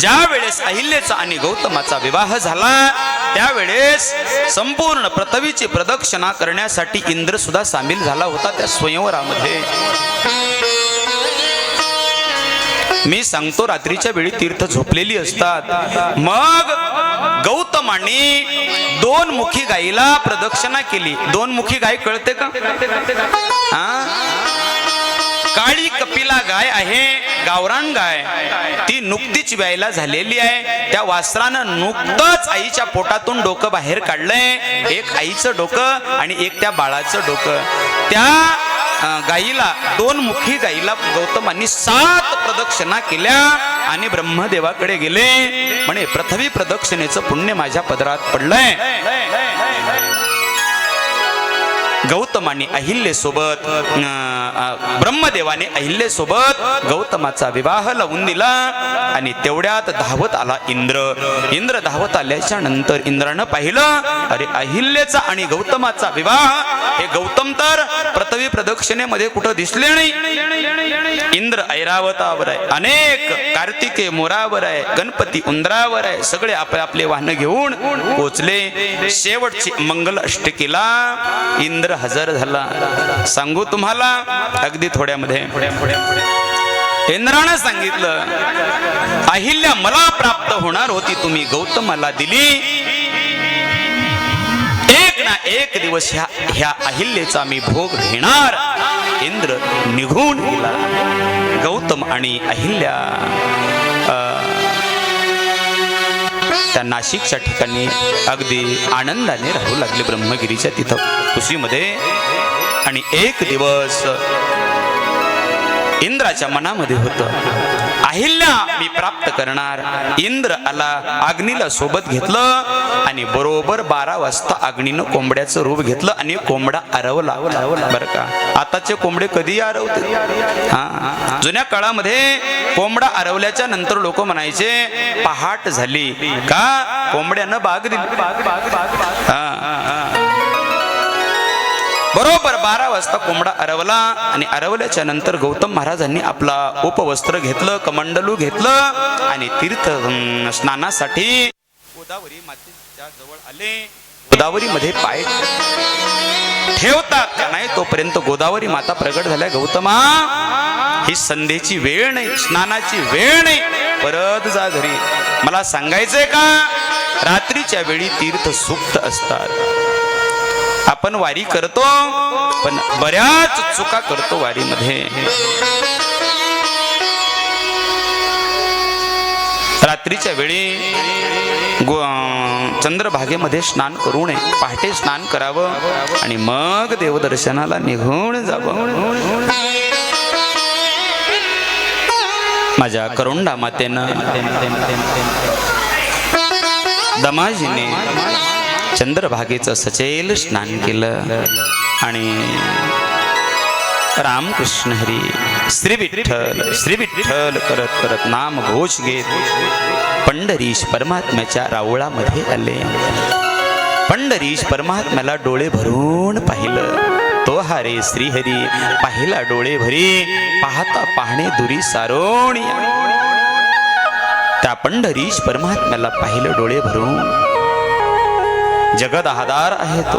ज्या वेळेस अहिल्याचा आणि गौतमाचा विवाह झाला त्यावेळेस संपूर्ण पृथ्वीची प्रदक्षिणा करण्यासाठी इंद्र सुद्धा सामील झाला होता त्या स्वयंवरामध्ये. मी सांगतो रात्रीच्या वेळी तीर्थ झोपलेली असतात. मग गौतमाने दोन मुखी गायीला प्रदक्षिणा केली. दोन मुखी गाय कळते का? हा? काळी कपिला गाय आहे गावरान गाय. ती नुकतीच व्यायला झालेली आहे. त्या वासरानं नुकतंच आईच्या पोटातून डोकं बाहेर काढलंय. एक आईचं डोकं आणि एक त्या बाळाचं डोकं. त्या गाईला दोन मुखी गाईला गौतमांनी सात प्रदक्षिणा केल्या आणि ब्रह्मदेवाकडे गेले. म्हणे पृथ्वी प्रदक्षिणेचं पुण्य माझ्या पदरात पडलंय. गौतमाने अहिल्येसोबत ब्रह्मदेवाने अहिल्येसोबत गौतमाचा विवाह लावून दिला. आणि तेवढ्यात धावत आला इंद्र. इंद्र धावत आल्याच्यानंतर इंद्रानं पाहिलं अरे अहिल्येचा आणि गौतमाचा विवाह हे गौतम तर प्रथवी प्रदक्षिणेमध्ये कुठं दिसले नाही. इंद्र ऐरावतावर आहे अनेक कार्तिके मोरावर आहे गणपती उंदरावर आहे सगळे आपले आपले वाहन घेऊन पोचले. शेवटची मंगल अष्टकीला इंद्र हजर झाला. सांगू तुम्हाला अगदी थोड्यामध्ये. इंद्रानं सांगितलं अहिल्या मला प्राप्त होणार होती तुम्ही गौतमाला दिली. एक ना एक दिवस ह्या ह्या अहिल्याचा मी भोग घेणार. इंद्र निघून गेला. गौतम आणि अहिल्या अं, त्या नाशिकच्या ठिकाणी अगदी आनंदाने राहू लागले ब्रह्मगिरीच्या तिथं कुशीमध्ये आणि एक दिवस इंद्राच्या मनामध्ये होतं. अहिल्या मी प्राप्त करणार. इंद्र आला अग्नीला सोबत घेतलं आणि बरोबर बारा वाजता अग्नीनं कोंबड्याचं रूप घेतलं आणि कोंबडा आरवला. बरं का? आताचे कोंबडे कधी आरवते हा? जुन्या काळामध्ये कोंबडा आरवल्याच्या नंतर लोक म्हणायचे पहाट झाली. का? कोंबड्यानं बाग दिली. बरोबर बारा वाजता कोंबडा अरवला आणि अरवल्याच्या नंतर गौतम महाराजांनी आपला उपवस्त्र घेतलं कमंडलू घेतलं आणि तीर्थ स्नानासाठी गोदावरी मातेच्या जवळ आले. गोदावरी मध्ये पाय ठेवतात का नाही तोपर्यंत गोदावरी माता प्रगट झाल्या. गौतमा ही संध्येची वेळ नाही स्नानाची वेळ नाही. परत जा घरी. मला सांगायचंय का? रात्रीच्या वेळी तीर्थ सुप्त असतात. आपण वारी करतो पण बऱ्याच चुका करतो वारीमध्ये. रात्रीच्या वेळी गो चंद्रभागेमध्ये स्नान करू नये पहाटे स्नान करावं आणि मग देवदर्शनाला निघून जावं. माझ्या करुंडा मातेनं दमाजीने चंद्रभागेचं सचेल स्नान केलं. आणि रामकृष्ण हरी श्री विठ्ठल श्री विठ्ठल करत करत नाम घोष घेत पंढरीश परमात्म्याच्या रावळामध्ये आले. पंढरीश परमात्म्याला डोळे भरून पाहिलं. तो हारे श्रीहरी पाहिला डोळे भरी पाहता पाहणे दुरी सारोणी. त्या पंढरीश परमात्म्याला पाहिलं डोळे भरून. जगद आधार आहे तो